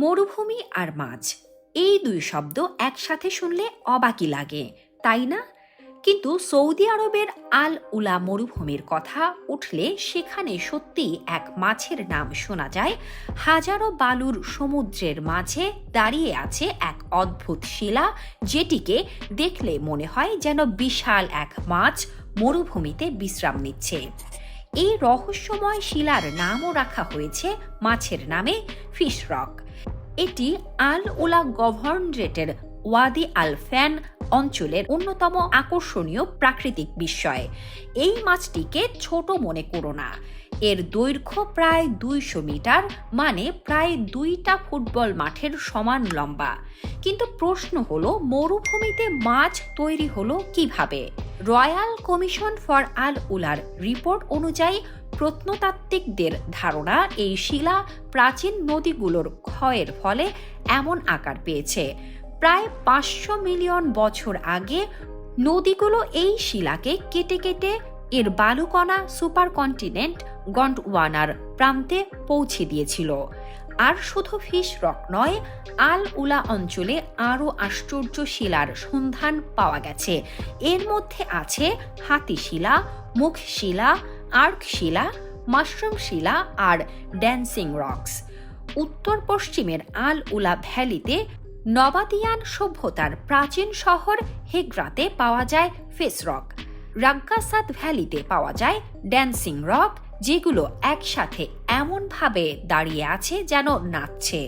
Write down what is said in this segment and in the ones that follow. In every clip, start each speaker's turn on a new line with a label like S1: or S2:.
S1: মরুভূমি আর মাছ। এই দুই শব্দ একসাথে শুনলে অবাকি লাগে, তাই না? কিন্তু সৌদি আরবের আল উলা মরুভূমির কথা উঠলে সেখানে সত্যি এক মাছের নাম শোনা যায়। হাজারো বালুর সমুদ্রের মাঝে দাঁড়িয়ে আছে এক অদ্ভুত শিলা, যেটিকে দেখলে মনে হয় যেন বিশাল এক মাছ মরুভূমিতে বিশ্রাম নিচ্ছে। এই রহস্যময় শিলার নামও রাখা হয়েছে মাছের নামে ফিশ রক এটি আল উলা গভর্নরেটের ওয়াদি আল ফ্যান অঞ্চলের অন্যতম আকর্ষণীয় প্রাকৃতিক বিস্ময় এই মাছটিকে ছোট মনে করো না। এর দৈর্ঘ্য প্রায় দুইশো মিটার মানে প্রায় দুইটা ফুটবল মাঠের সমান লম্বা। কিন্তু প্রশ্ন হলো, মরুভূমিতে মাছ তৈরি হলো কীভাবে? রয়্যাল কমিশন ফর আল উলার রিপোর্ট অনুযায়ী প্রত্নতাত্ত্বিকদের ধারণা এই শিলা প্রাচীন নদীগুলোর ক্ষয়ের ফলে এমন আকার পেয়েছে। প্রায় পাঁচশো মিলিয়ন বছর আগে নদীগুলো এই শিলাকে কেটে কেটে এর বালুকণা সুপার কন্টিনেন্ট গন্ডওয়ানার প্রান্তে পৌঁছে দিয়েছিল। আর শুধু ফিশ রক নয় আল উলা অঞ্চলে আরও আশ্চর্য শিলার সন্ধান পাওয়া গেছে। এর মধ্যে আছে হাতিশিলা, মুখশিলা, আর্কশিলা মাশরুম শিলা আর ড্যান্সিং রক্স। উত্তর পশ্চিমের আল উলা ভ্যালিতে নবাদিয়ান সভ্যতার প্রাচীন শহর হেগ্রাতে পাওয়া যায় ফেস রক। রাগ্গাসাদ ভ্যালিতে পাওয়া যায় ড্যান্সিং রক, যেগুলো একসাথে এমনভাবে দাঁড়িয়ে আছে যেন নাচছে।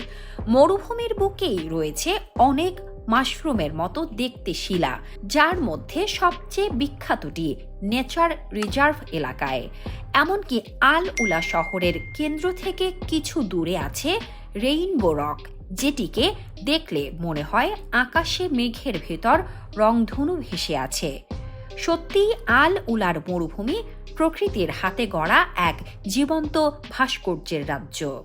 S1: মরুভূমির বুকেই রয়েছে অনেক মাশরুমের মতো দেখতে শিলা, যার মধ্যে সবচেয়ে বিখ্যাতটি নেচার রিজার্ভ এলাকায়। এমনকি আল উলা শহরের কেন্দ্র থেকে কিছু দূরে আছে রেইনবো রক, যেটিকে দেখলে মনে হয় আকাশে মেঘের ভেতর রংধনু ভেসে আছে। সত্যি আল উলার মরুভূমি প্রকৃতির হাতে গড়া এক জীবন্ত ভাস্কর্যের রাজ্য।